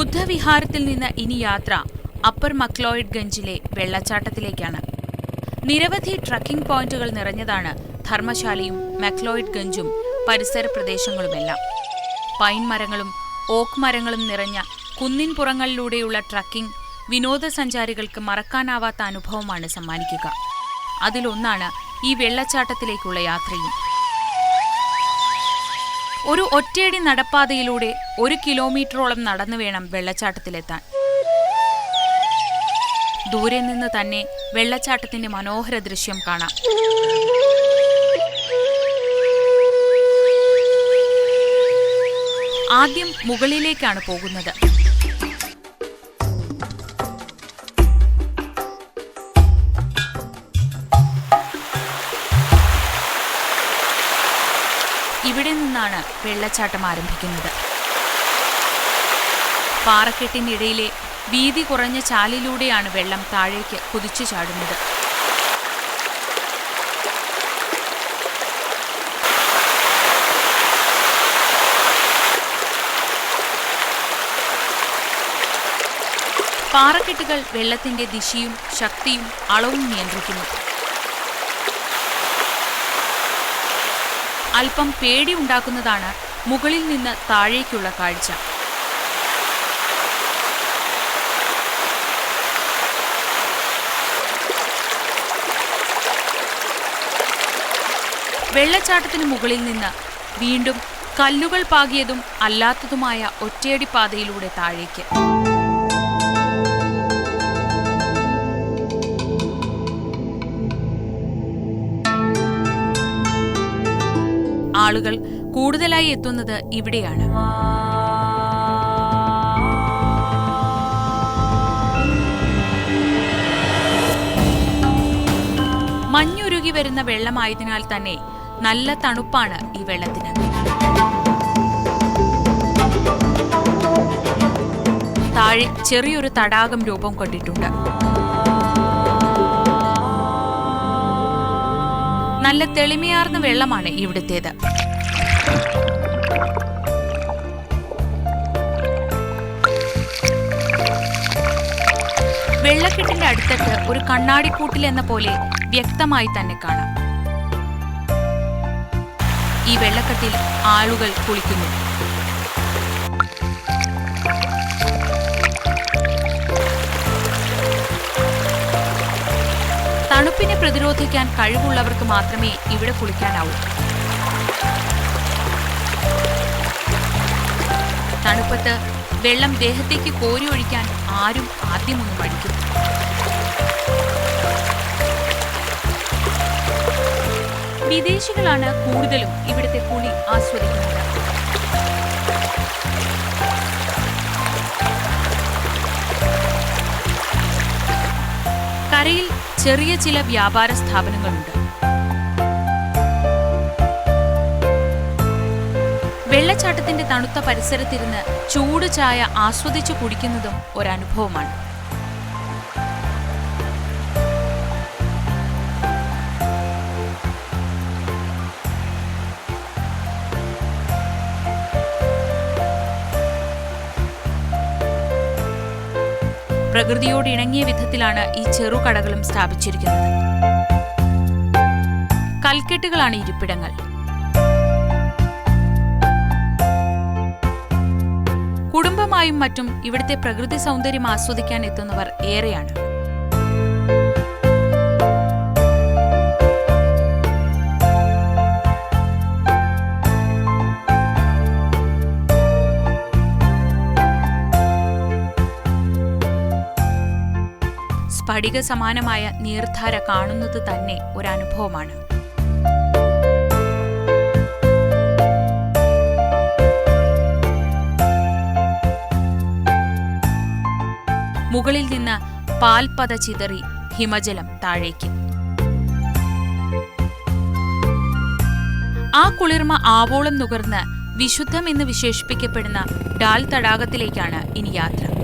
ബുദ്ധവിഹാരത്തിൽ നിന്ന് ഇനി യാത്ര അപ്പർ മക്ലോയിഡ് ഗഞ്ചിലെ വെള്ളച്ചാട്ടത്തിലേക്കാണ്. നിരവധി ട്രക്കിംഗ് പോയിന്റുകൾ നിറഞ്ഞതാണ് ധർമ്മശാലയും മക്ലോയിഡ് ഗഞ്ചും പരിസര പ്രദേശങ്ങളുമെല്ലാം. പൈൻ മരങ്ങളും ഓക്ക് മരങ്ങളും നിറഞ്ഞ കുന്നിൻ പുറങ്ങളിലൂടെയുള്ള ട്രക്കിംഗ് വിനോദസഞ്ചാരികൾക്ക് മറക്കാനാവാത്ത അനുഭവമാണ് സമ്മാനിക്കുക. അതിലൊന്നാണ് ഈ വെള്ളച്ചാട്ടത്തിലേക്കുള്ള യാത്രയും. ഒരു ഒറ്റയടി നടപ്പാതയിലൂടെ ഒരു കിലോമീറ്ററോളം നടന്നു വേണം വെള്ളച്ചാട്ടത്തിലെത്താൻ. ദൂരെ നിന്ന് തന്നെ വെള്ളച്ചാട്ടത്തിന്റെ മനോഹര ദൃശ്യം കാണാം. ആദ്യം മുകളിലേക്കാണ് പോകുന്നത്. ഇവിടെ നിന്നാണ് വെള്ളച്ചാട്ടം ആരംഭിക്കുന്നത്. പാറക്കെട്ടിനിടയിലെ വീതി കുറഞ്ഞ ചാലിലൂടെയാണ് വെള്ളം താഴേക്ക് കുതിച്ചു ചാടുന്നത്. പാറക്കെട്ടുകൾ വെള്ളത്തിന്റെ ദിശയും ശക്തിയും അളവും നിയന്ത്രിക്കുന്നു. അല്പം പേടി ഉണ്ടാക്കുന്നതാണ് മുകളിൽ നിന്ന് താഴേക്കുള്ള കാഴ്ച. വെള്ളച്ചാട്ടത്തിന് മുകളിൽ നിന്ന് വീണ്ടും കല്ലുകൾ പാകിയതും അല്ലാത്തതുമായ ഒറ്റയടി പാതയിലൂടെ താഴേക്ക്. ആളുകൾ കൂടുതലായി എത്തുന്നത് ഇവിടെയാണ്. മഞ്ഞുരുകി വരുന്ന വെള്ളമായതിനാൽ തന്നെ നല്ല തണുപ്പാണ് ഈ വെള്ളത്തിന്. താഴെ ചെറിയൊരു തടാകം രൂപം കൊണ്ടിട്ടുണ്ട് നല്ല തെളിമയാർന്ന വെള്ളമാണ് ഇവിടുത്തേത്. വെള്ളക്കെട്ടിന്റെ അടുത്തിട്ട് ഒരു കണ്ണാടിക്കൂട്ടിൽ എന്ന പോലെ വ്യക്തമായി തന്നെ കാണാം. ഈ വെള്ളക്കെട്ടിൽ ആളുകൾ കുളിക്കുന്നു. തണുപ്പിനെ പ്രതിരോധിക്കാൻ കഴിവുള്ളവർക്ക് മാത്രമേ ഇവിടെ കുളിക്കാനാവൂ. തണുപ്പത്ത് വെള്ളം ദേഹത്തേക്ക് കോരി ഒഴിക്കാൻ ആരും ആദ്യമൊന്നും പഠിക്കും വിദേശികളാണ് കൂടുതലും ഇവിടുത്തെ കുളി ആസ്വദിക്കുന്നത്. ചെറിയ ചില വ്യാപാര സ്ഥാപനങ്ങളുണ്ട്. വെള്ളച്ചാട്ടത്തിന്റെ തണുത്ത പരിസരത്തിരുന്ന് ചൂട് ചായ ആസ്വദിച്ചു കുടിക്കുന്നതും ഒരനുഭവമാണ്. പ്രകൃതിയോട് ഇണങ്ങിയ വിധത്തിലാണ് ഈ ചെറുകടകളും സ്ഥാപിച്ചിരിക്കുന്നത്. കൽക്കെട്ടുകളാണ് ഇരിപ്പിടങ്ങൾ. കുടുംബമായും മറ്റും ഇവിടുത്തെ പ്രകൃതി സൗന്ദര്യം ആസ്വദിക്കാൻ എത്തുന്നവർ ഏറെയാണ്. സ്ഫടിക സമാനമായ നീർധാര കാണുന്നത് തന്നെ ഒരനുഭവമാണ്. മുകളിൽ നിന്ന് പാൽപത ചിതറി ഹിമജലം താഴേക്ക്. ആ കുളിർമ ആവോളം നുകർന്ന് വിശുദ്ധം എന്ന് വിശേഷിപ്പിക്കപ്പെടുന്ന ഡാൽ തടാകത്തിലേക്കാണ് ഇനി യാത്ര.